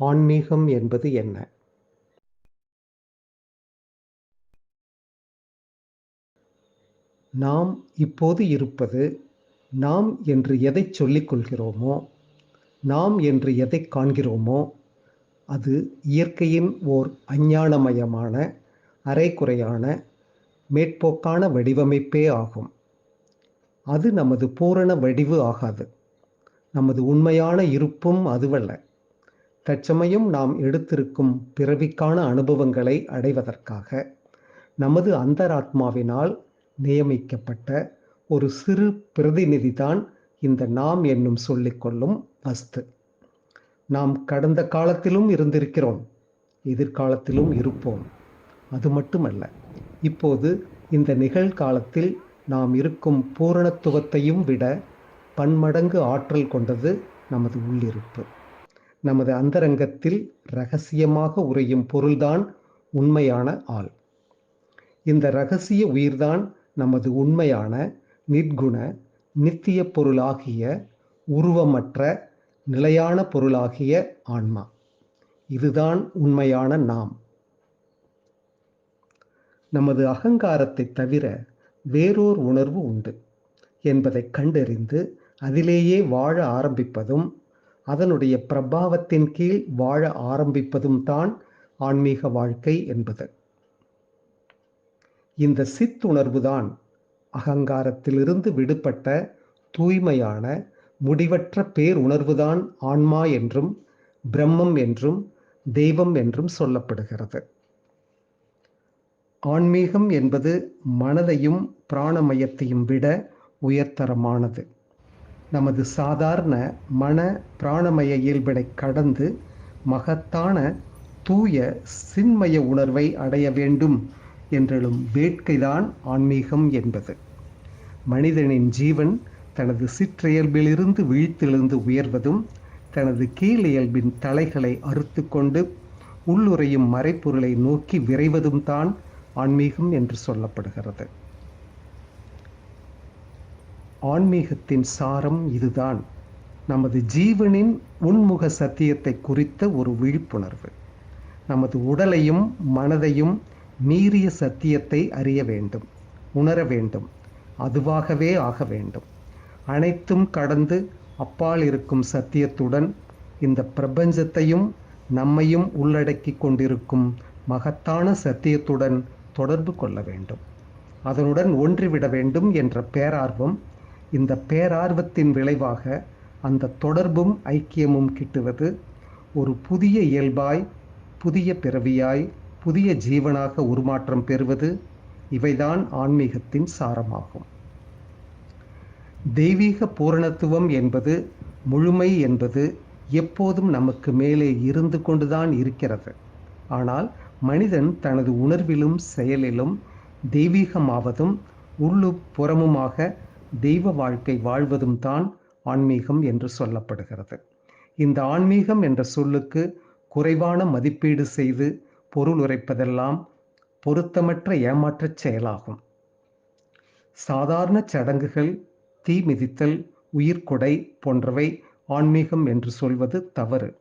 ஆன்மீகம் என்பது என்ன? நாம் இப்போது இருப்பது நாம் என்று எதை சொல்லிக் கொள்கிறோமோ நாம் என்று எதை காண்கிறோமோ அது இயற்கையின் ஓர் அஞ்ஞானமயமான அரைக்குறையான மேற்போக்கான வடிவமைப்பே ஆகும். அது நமது பூரண வடிவு ஆகாது. நமது உண்மையான இருப்பும் அதுவல்ல. தற்சமயம் நாம் எடுத்திருக்கும் பிறவிக்கான அனுபவங்களை அடைவதற்காக நமது அந்தராத்மாவினால் நியமிக்கப்பட்ட ஒரு சிறு பிரதிநிதிதான் இந்த நாம் என்னும் சொல்லிக்கொள்ளும் வஸ்து நாம் கடந்த காலத்திலும் இருந்திருக்கிறோம் எதிர்காலத்திலும் இருப்போம். அது மட்டுமல்ல இப்போது இந்த நிகழ்காலத்தில் நாம் இருக்கும் பூரணத்துவத்தையும் விட பன்மடங்கு ஆற்றல் கொண்டது நமது உள்ளிருப்பு. நமது அந்தரங்கத்தில் ரகசியமாக உறையும் பொருள்தான் உண்மையான ஆள். இந்த ரகசிய உயிர்தான் நமது உண்மையான நிற்குண நித்திய பொருளாகிய உருவமற்ற நிலையான பொருளாகிய ஆன்மா. இதுதான் உண்மையான நாம். நமது அகங்காரத்தை தவிர வேறோர் உணர்வு உண்டு என்பதை கண்டறிந்து அதிலேயே வாழ ஆரம்பிப்பதும் அதனுடைய பிரபாவத்தின் கீழ் வாழ ஆரம்பிப்பதும் தான் ஆன்மீக வாழ்க்கை என்பது. இந்த சித்துணர்வுதான் அகங்காரத்திலிருந்து விடுபட்ட தூய்மையான முடிவற்ற பேருணர்வுதான் ஆன்மா என்றும் பிரம்மம் என்றும் தெய்வம் என்றும் சொல்லப்படுகிறது. ஆன்மீகம் என்பது மனதையும் பிராணமயத்தையும் விட உயர்தரமானது. நமது சாதாரண மன பிராணமய இயல்பினை கடந்து மகத்தான தூய சின்மய உணர்வை அடைய வேண்டும் என்றெழும் வேட்கைதான் ஆன்மீகம் என்பது. மனிதனின் ஜீவன் தனது சிற்றியல்பிலிருந்து விழித்தெழுந்து உயர்வதும் தனது கீழியல்பின் தலைகளை அறுத்து கொண்டு உள்ளுரையும் மறைப்பொருளை நோக்கி விரைவதும் தான் ஆன்மீகம் என்று சொல்லப்படுகிறது. ஆன்மீகத்தின் சாரம் இதுதான். நமது ஜீவனின் உன்முக சத்தியத்தை குறித்த ஒரு விழிப்புணர்வு. நமது உடலையும் மனதையும் மீறிய சத்தியத்தை அறிய வேண்டும் உணர வேண்டும் அதுவாகவே ஆக வேண்டும். அனைத்தும் கடந்து அப்பால் இருக்கும் சத்தியத்துடன் இந்த பிரபஞ்சத்தையும் நம்மையும் உள்ளடக்கி கொண்டிருக்கும் மகத்தான சத்தியத்துடன் தொடர்பு கொள்ள வேண்டும். அதனுடன் ஒன்றிவிட வேண்டும் என்ற பேரார்வம் இந்த பேரார்வத்தின் விளைவாக அந்த தொடர்பும் ஐக்கியமும் கிட்டுவது ஒரு புதிய இயல்பாய் புதிய பிறவியாய் புதிய ஜீவனாக உருமாற்றம் பெறுவது இவைதான் ஆன்மீகத்தின் சாரமாகும். தெய்வீக பூரணத்துவம் என்பது முழுமை என்பது எப்போதும் நமக்கு மேலே இருந்து கொண்டுதான் இருக்கிறது. ஆனால் மனிதன் தனது உணர்விலும் செயலிலும் தெய்வீகமாவதும் உள்ளு புறமுமாக தெய்வ வாழ்க்கை வாழ்வதும் தான் ஆன்மீகம் என்று சொல்லப்படுகிறது. இந்த ஆன்மீகம் என்ற சொல்லுக்கு குறைவான மதிப்பீடு செய்து பொருள் உரைப்பதெல்லாம் பொருத்தமற்ற ஏமாற்றச் செயலாகும். சாதாரண சடங்குகள் தீ மிதித்தல் உயிர்கொடை போன்றவை ஆன்மீகம் என்று சொல்வது தவறு.